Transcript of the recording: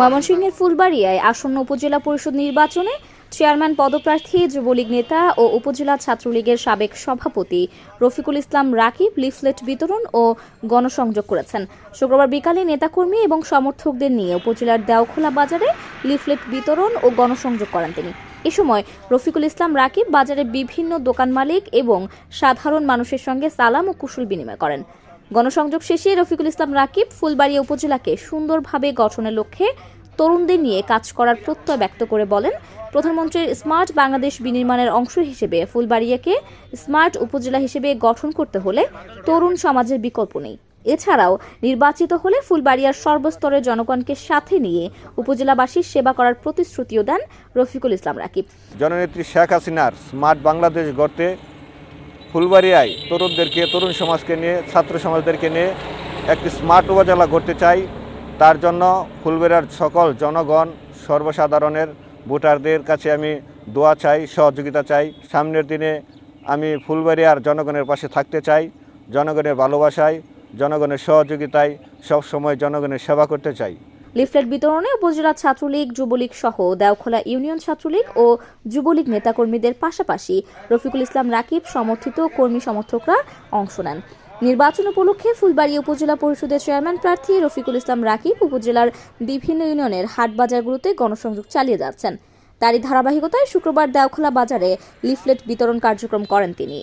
ময়মনসিংহের ফুলবাড়িয়ায় আসন্ন উপজেলা পরিষদ নির্বাচনে চেয়ারম্যান পদপ্রার্থী, যুবলীগ নেতা ও উপজেলা ছাত্রলীগের সাবেক সভাপতি রফিকুল ইসলাম রাকিব লিফলেট বিতরণ ও গণসংযোগ করেছেন। শুক্রবার বিকালে নেতাকর্মী এবং সমর্থকদের নিয়ে উপজেলার দেওখোলা বাজারে লিফলেট বিতরণ ও গণসংযোগ করেন তিনি। এ সময় রফিকুল ইসলাম রাকিব বাজারে বিভিন্ন দোকান মালিক এবং সাধারণ মানুষের সঙ্গে সালাম ও কুশল বিনিময় করেন। গণসংযোগ শেষে রফিকুল ইসলাম রাকিব ফুলবাড়িয়া উপজেলাকে সুন্দরভাবে গঠনের লক্ষ্যে তরুণদের নিয়ে কাজ করার প্রত্যয় ব্যক্ত করে বলেন, প্রধানমন্ত্রীর স্মার্ট বাংলাদেশ বিনির্মাণের অংশ হিসেবে ফুলবাড়িয়াকে স্মার্ট উপজেলা হিসেবে গঠন করতে হলে তরুণ সমাজের বিকল্প নেই। এছাড়াও নির্বাচিত হলে ফুলবাড়িয়ার সর্বস্তরের জনগণকে সাথে নিয়ে উপজেলাবাসীর সেবা করার প্রতিশ্রুতিও দেন রফিকুল ইসলাম রাকিব। জননেত্রী শেখ হাসিনার স্মার্ট বাংলাদেশ গড়তে ফুলবাড়িয়ায় তরুণদেরকে, তরুণ সমাজকে নিয়ে, ছাত্র সমাজদেরকে নিয়ে একটি স্মার্ট উপজেলা গড়তে চাই। তার জন্য ফুলবাড়িয়ার সকল জনগণ, সর্বসাধারণের ভোটারদের কাছে আমি দোয়া চাই, সহযোগিতা চাই। সামনের দিনে আমি ফুলবাড়িয়ার জনগণের পাশে থাকতে চাই, জনগণের ভালোবাসায়, জনগণের সহযোগিতায়, সবসময় জনগণের সেবা করতে চাই। লিফলেট বিতরণে উপজেলা ছাত্রলীগ, যুবলীগ সহ দেওখোলা ইউনিয়ন ছাত্রলীগ ও যুবলীগ নেতাকর্মীদের পাশাপাশি রফিকুল ইসলাম রাকিব সমর্থিত কর্মী সমর্থকরা অংশ নেন। নির্বাচন উপলক্ষে ফুলবাড়ি উপজেলা পরিষদের চেয়ারম্যান প্রার্থী রফিকুল ইসলাম রাকিব উপজেলার বিভিন্ন ইউনিয়নের হাট বাজারগুলোতে গণসংযোগ চালিয়ে যাচ্ছেন। তারই ধারাবাহিকতায় শুক্রবার দেওখোলা বাজারে লিফলেট বিতরণ কার্যক্রম করেন তিনি।